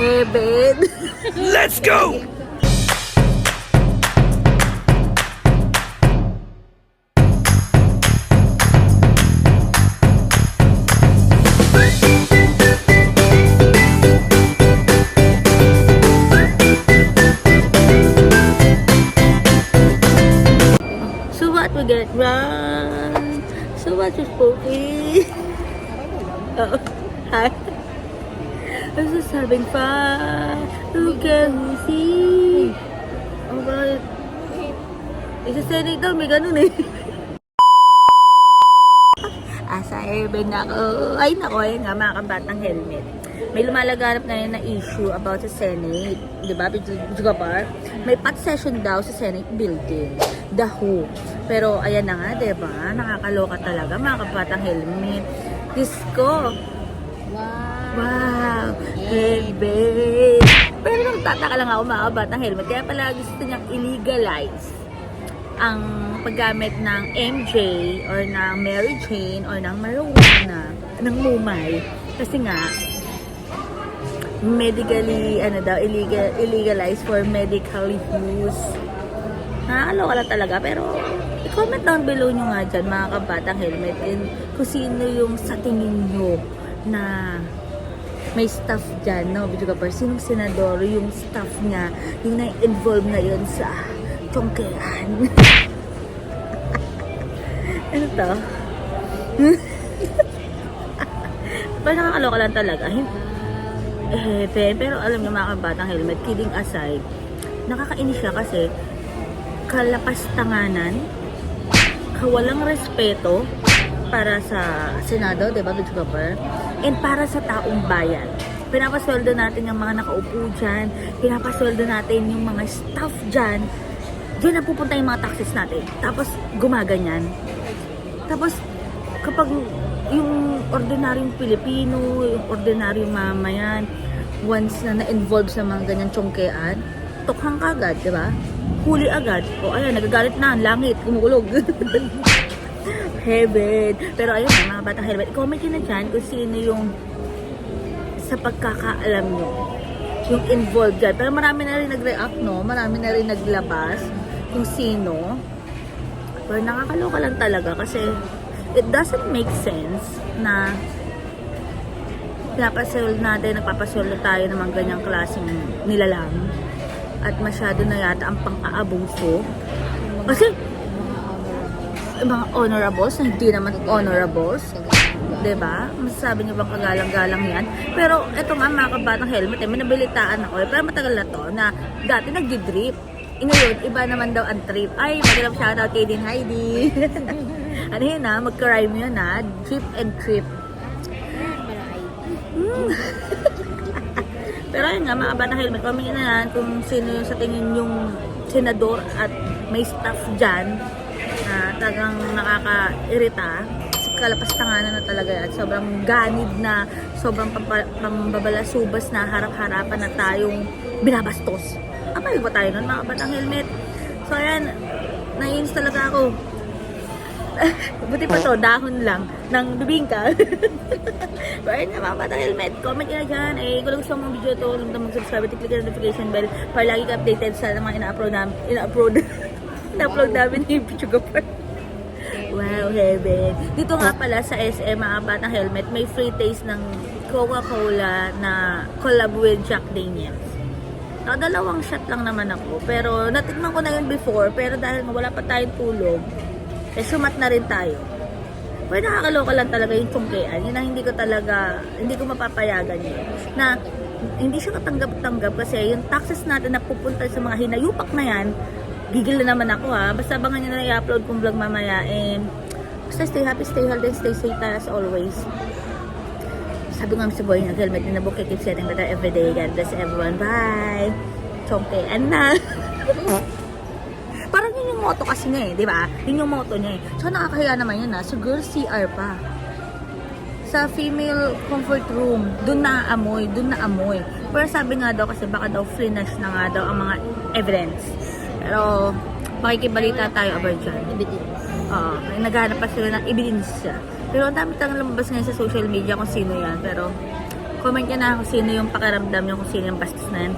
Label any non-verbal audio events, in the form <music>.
Let's go! So what we get wrong? So what is Poki? <laughs> Oh, hi. I'm just having fun. Who can we see? Oh, bakit? Isa-senate daw, may ganun eh. <laughs> Asa urban ako. Ay, nako, ayun nga, mga kabatang helmet. May lumalaganap ngayon na issue about sa Senate. Di ba, Bidyo Bar? May pat session daw sa Senate building. The Who. Pero, ayan na nga, di ba? Nakakaloka talaga, mga kabatang helmet. Disco. Wow. Wow! Heaven! Pero nagtataka lang ako mga kabatang helmet. Kaya pala gusto niyang illegalize ang paggamit ng MJ or ng Mary Jane or ng marijuana, ng mumay. Kasi nga, medically, ano daw, illegal, illegalized for medical use. Nakakaloka lang talaga. Pero, i-comment down below nyo nga dyan, mga kabatang helmet. And kung sino yung sa tingin nyo na may staff dyan, no? Video ka pa, sinong senador yung staff niya, yung na-involve na yun sa chongkean. <laughs> ano to? <laughs> Pero nakakaloka lang talaga. Eh, pe- pero alam niyo mga kabatang helmet, kidding aside, nakakainis siya kasi kalapastanganan, kawalang respeto para sa Senado, di ba, Bitch Gopper? And para sa taong bayan. Pinapasweldo natin yung mga nakaupo dyan, pinapasweldo natin yung mga staff dyan, Diyan na pupunta yung mga taxes natin. Tapos, gumaganyan. Tapos, kapag yung ordinaryong Pilipino, yung ordinaryong mamayan, once na na-involve sa mga ganyan tsongkean, tukhang kagad, di ba? Huli agad. O ayan, nagagalit na ang langit, kumukulog. <laughs> Heaven. Pero ayun, mga batang helmet, comment nyo na dyan kung sino yung sa pagkakaalam nyo yung involved dyan. Pero marami na rin nag-react, no? Marami na rin naglabas kung sino. Pero nakakaloka lang talaga kasi it doesn't make sense na pinapasweldo natin, nagpapasweldo tayo ng mga ganyang klaseng nilalang at masyado na yata ang pang-aabuso. Kasi mga honorables na hindi naman honorables, ba? Masasabi niyo bang kagalang-galang 'yan? Pero eto nga mga kabatang helmet, eh, may ako, eh, pero matagal na to na dati nagdi-drip. Ngayon, iba naman daw ang trip. Ay, magalang shoutout kay Din Heidi. <laughs> ano yun ha? Magka-rhyme yun ha? Drip and trip. Hmm. <laughs> Pero ayun nga, mga batang helmet, pamingin na kung sino yung sa tingin yung senador at may staff dyan na talagang nakaka-irita. Kasi kalapastanganan na talaga yan. Sobrang ganid na, sobrang pambabalasubas na harap-harapan na tayong binabastos. Apay ba tayo nun, mga batang helmet? So ayan, naiinis talaga ako. <laughs> Buti pa to, dahon lang ng bibingka. <laughs> Pero ayun nga mga batang helmet, comment nyo na dyan. Eh, kung gusto mong video to, huwag na mag-subscribe at click ang notification bell para lagi ka updated sa mga ina-upload namin. Ina-upload. <laughs> ina-upload namin yung video ko Wow, heaven. Dito nga pala sa SM, mga batang helmet, may free taste ng Coca-Cola na collab with Jack Daniels. Nakadalawang shot lang naman ako. Pero natikman ko na yun before. Pero dahil nga wala pa tayong tulog, eh sumat na rin tayo. Pero nakakaloka lang talaga yung tungkean. Yun ang hindi ko talaga, hindi ko mapapayagan yun. Na hindi siya katanggap-tanggap kasi yung taxes natin na pupunta sa mga hinayupak na yan, gigil na naman ako ha. Basta abangan nyo na i-upload kong vlog mamaya. And basta stay happy, stay healthy, and stay safe as always. Sabi nga sa boy, nag-helmet na book, keep setting better every day. God bless everyone. Bye! Chongkean na! <laughs> Parang yun yung motto kasi niya eh, di ba? Yun yung motto niya eh. So nakakahiya naman yun ha. So girl CR pa. Sa female comfort room, dun na amoy, dun na amoy. Pero sabi nga daw kasi baka daw flinach na nga daw ang mga evidence. Pero makikibalita tayo about dyan. Oo, may naghahanap pa sila ng ebidensya. Pero ang dami tayong lumabas ngayon sa social media kung sino yan. Pero Comment nyo na kung sino yung pakiramdam nyo, kung sino yung bastos na yan.